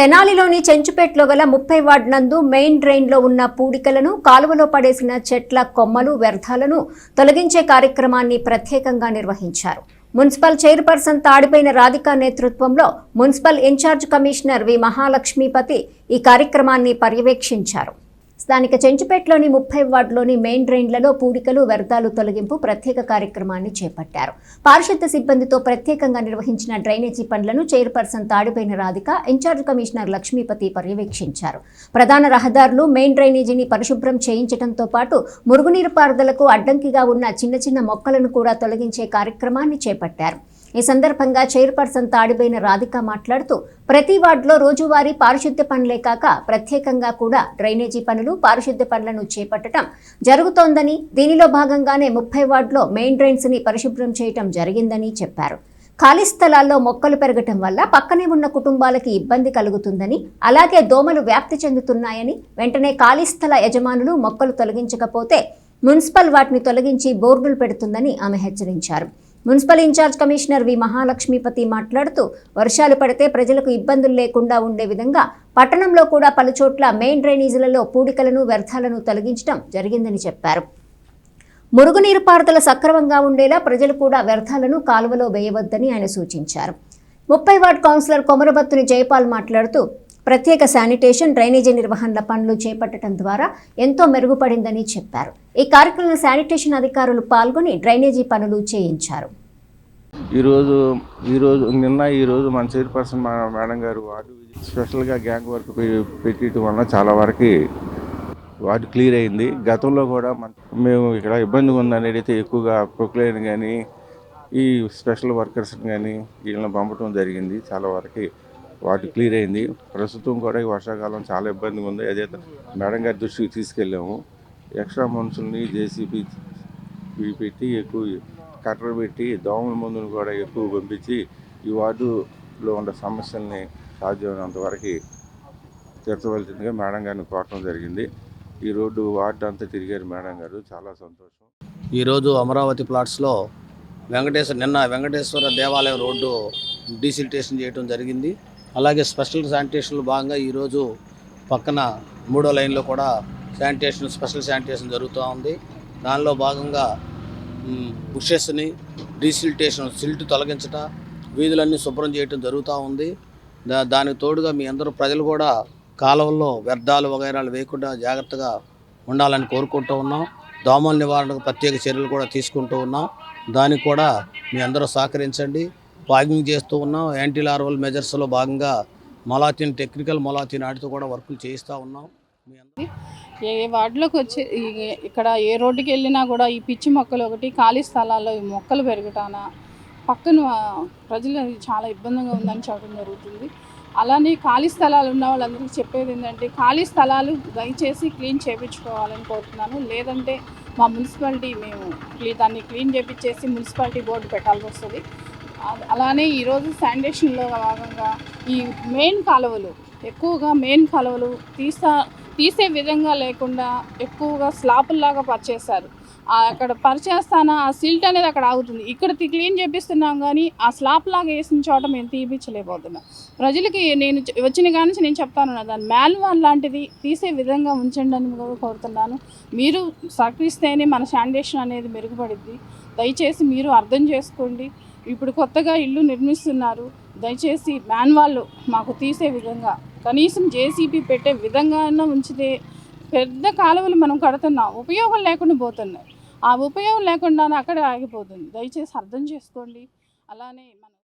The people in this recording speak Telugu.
తెనాలిలోని చెంచుపేటలో గల ముప్పై వార్డ్ నందు మెయిన్ డ్రైన్లో ఉన్న పూడికలను కాలువలో పడేసిన చెట్ల కొమ్మలు వ్యర్థాలను తొలగించే కార్యక్రమాన్ని ప్రత్యేకంగా నిర్వహించారు. మున్సిపల్ చైర్పర్సన్ తాడిపోయిన రాధిక నేతృత్వంలో municipal in charge commissioner V Mahalakshmipathi ఈ కార్యక్రమాన్ని పర్యవేక్షించారు. స్థానిక చెంచుపేటలోని ముప్పై వార్డులోని మెయిన్ డ్రైన్లలో పూడికలు వ్యర్థాలు తొలగింపు ప్రత్యేక కార్యక్రమాన్ని చేపట్టారు. పారిశుద్ధ సిబ్బందితో ప్రత్యేకంగా నిర్వహించిన డ్రైనేజీ పనులను chairperson Tadipoyina Radhika in charge commissioner Lakshmipathi పర్యవేక్షించారు. ప్రధాన రహదారులు మెయిన్ డ్రైనేజీని పరిశుభ్రం చేయించడంతో పాటు మురుగునీరు పారుదలకు అడ్డంకిగా ఉన్న చిన్న చిన్న మొక్కలను కూడా తొలగించే కార్యక్రమాన్ని చేపట్టారు. ఈ సందర్భంగా చైర్పర్సన్ తాడిబైన రాధిక మాట్లాడుతూ ప్రతి వార్డులో రోజువారీ పారిశుద్ధ్య పనులే కాక ప్రత్యేకంగా కూడా డ్రైనేజీ పనులు పారిశుద్ధ్య పనులను చేపట్టడం జరుగుతోందని దీనిలో భాగంగానే ముప్పై వార్డులో మెయిన్ డ్రైన్స్ని పరిశుభ్రం చేయటం జరిగిందని చెప్పారు. ఖాళీ స్థలాల్లో మొక్కలు పెరగటం వల్ల పక్కనే ఉన్న కుటుంబాలకి ఇబ్బంది కలుగుతుందని అలాగే దోమలు వ్యాప్తి చెందుతున్నాయని వెంటనే ఖాళీ స్థల యజమానులు మొక్కలు తొలగించకపోతే మున్సిపల్ వాటిని తొలగించి బోర్డులు పెడుతుందని ఆమె హెచ్చరించారు. Municipal in charge commissioner V Mahalakshmipathi మాట్లాడుతూ వర్షాలు పడితే ప్రజలకు ఇబ్బందులు లేకుండా ఉండే విధంగా పట్టణంలో కూడా పలుచోట్ల మెయిన్ డ్రైనేజీలలో పూడికలను వ్యర్థాలను తొలగించడం జరిగిందని చెప్పారు. మురుగునీరు పారుదల సక్రమంగా ఉండేలా ప్రజలు కూడా వ్యర్థాలను కాలువలో వేయవద్దని ఆయన సూచించారు. ముప్పై వార్డ్ కౌన్సిలర్ కొమరబత్తుని జయపాల్ మాట్లాడుతూ ప్రత్యేక శానిటేషన్ డ్రైనేజీ నిర్వహణల పనులు చేపట్టడం ద్వారా ఎంతో మెరుగుపడిందని చెప్పారు. ఈ కార్యక్రమంలో శానిటేషన్ అధికారులు పాల్గొని డ్రైనేజీ పనులు చేయించారు. ఈరోజు ఈరోజు నిన్న ఈరోజు మన చైర్పర్సన్ మేడం గారు వార్డు స్పెషల్గా గ్యాంగ్ వర్క్ పెట్టడం వల్ల చాలా వరకు వార్డు క్లియర్ అయింది. గతంలో కూడా మన మేము ఇక్కడ ఇబ్బందిగా ఉందని అయితే ఎక్కువగా ప్రొక్లైన్ కానీ ఈ స్పెషల్ వర్కర్స్ కానీ వీళ్ళని పంపడం జరిగింది. చాలా వరకు వాటి క్లియర్ అయింది. ప్రస్తుతం కూడా ఈ వర్షాకాలం చాలా ఇబ్బందిగా ఉంది. అదే మేడం గారి దృష్టికి తీసుకెళ్ళాము ఎక్స్ట్రా మనుషుల్ని జేసీబీ పెట్టి ఎక్కువ కట్టలు పెట్టి దోమల మందును కూడా ఎక్కువ పంపించి ఈ వార్డులో ఉన్న సమస్యల్ని సాధ్యమైనంత వరకు తీర్చవలసిందిగా మేడం గారిని కోరటం జరిగింది. ఈ రోడ్డు వార్డు అంతా తిరిగారు మేడం గారు. చాలా సంతోషం. ఈరోజు అమరావతి ప్లాట్స్లో వెంకటేశ్వర నిన్న వెంకటేశ్వర దేవాలయం రోడ్డు డీసిల్టేషన్ చేయడం జరిగింది. అలాగే స్పెషల్ శానిటేషన్లో భాగంగా ఈరోజు పక్కన మూడో లైన్లో కూడా శానిటేషన్ స్పెషల్ శానిటేషన్ జరుగుతూ ఉంది. దానిలో భాగంగా బుషెస్ని డీసిల్టేషన్ సిల్ట్ తొలగించట వీధులన్నీ శుభ్రం చేయటం జరుగుతూ ఉంది. దా దానికి తోడుగా మీ అందరూ ప్రజలు కూడా కాలువల్లో వ్యర్థాలు వగైరాలు వేయకుండా జాగ్రత్తగా ఉండాలని కోరుకుంటూ ఉన్నాం. దోమల నివారణకు ప్రత్యేక చర్యలు కూడా తీసుకుంటూ ఉన్నాం. దానికి కూడా మీ అందరూ సహకరించండి. ప్లాగింగ్ చేస్తూ ఉన్నాం. యాంటీ లార్వల్ మెజర్స్లో భాగంగా మొలాతిన్ టెక్నికల్ మొలాతిన్ ఆటితో కూడా వర్కులు చేయిస్తూ ఉన్నాం. ఏ వార్డులోకి వచ్చి ఇక్కడ ఏ రోడ్డుకి వెళ్ళినా కూడా ఈ పిచ్చి మొక్కలు ఒకటి ఖాళీ స్థలాల్లో ఈ మొక్కలు పెరగటాన పక్కన ప్రజలు అది చాలా ఇబ్బందిగా ఉందని చెప్పడం జరుగుతుంది. అలానే ఖాళీ స్థలాలు ఉన్న వాళ్ళందరికీ చెప్పేది ఏంటంటే ఖాళీ స్థలాలు దయచేసి క్లీన్ చేయించుకోవాలని కోరుతున్నాను. లేదంటే మా మున్సిపాలిటీ మేము దాన్ని క్లీన్ చేపించేసి మున్సిపాలిటీ బోర్డు పెట్టాల్సి వస్తుంది. అలానే ఈరోజు శానిటేషన్లో భాగంగా ఈ మెయిన్ కాలువలు ఎక్కువగా మెయిన్ కాలువలు తీసా తీసే విధంగా లేకుండా ఎక్కువగా స్లాపుల్లాగా పరిచేస్తారు అక్కడ పరిచేస్తానా ఆ సిల్ట్ అనేది అక్కడ ఆగుతుంది. ఇక్కడ క్లీన్ చేపిస్తున్నాం కానీ ఆ స్లాప్ లాగా వేసిన చోట మేము తీపించలేకపోతున్నాం ప్రజలకి నేను వచ్చిన కానీ నేను చెప్తాను దాని మాన్యువల్ లాంటిది తీసే విధంగా ఉంచండి అని కూడా కోరుతున్నాను. మీరు సహకరిస్తేనే మన శానిటేషన్ అనేది మెరుగుపడుద్ది. దయచేసి మీరు అర్థం చేసుకోండి. ఇప్పుడు కొత్తగా ఇల్లు నిర్మిస్తున్నారు. దయచేసి మాన్వాళ్ళు మాకు తీసే విధంగా కనీసం జేసీబీ పెట్టే విధంగా ఉంచితే పెద్ద కాలువలు మనం కడుతున్నాం ఉపయోగం లేకుండా పోతున్నాయి. ఆ ఉపయోగం లేకుండా అక్కడే ఆగిపోతుంది. దయచేసి అర్థం చేసుకోండి. అలానే మనం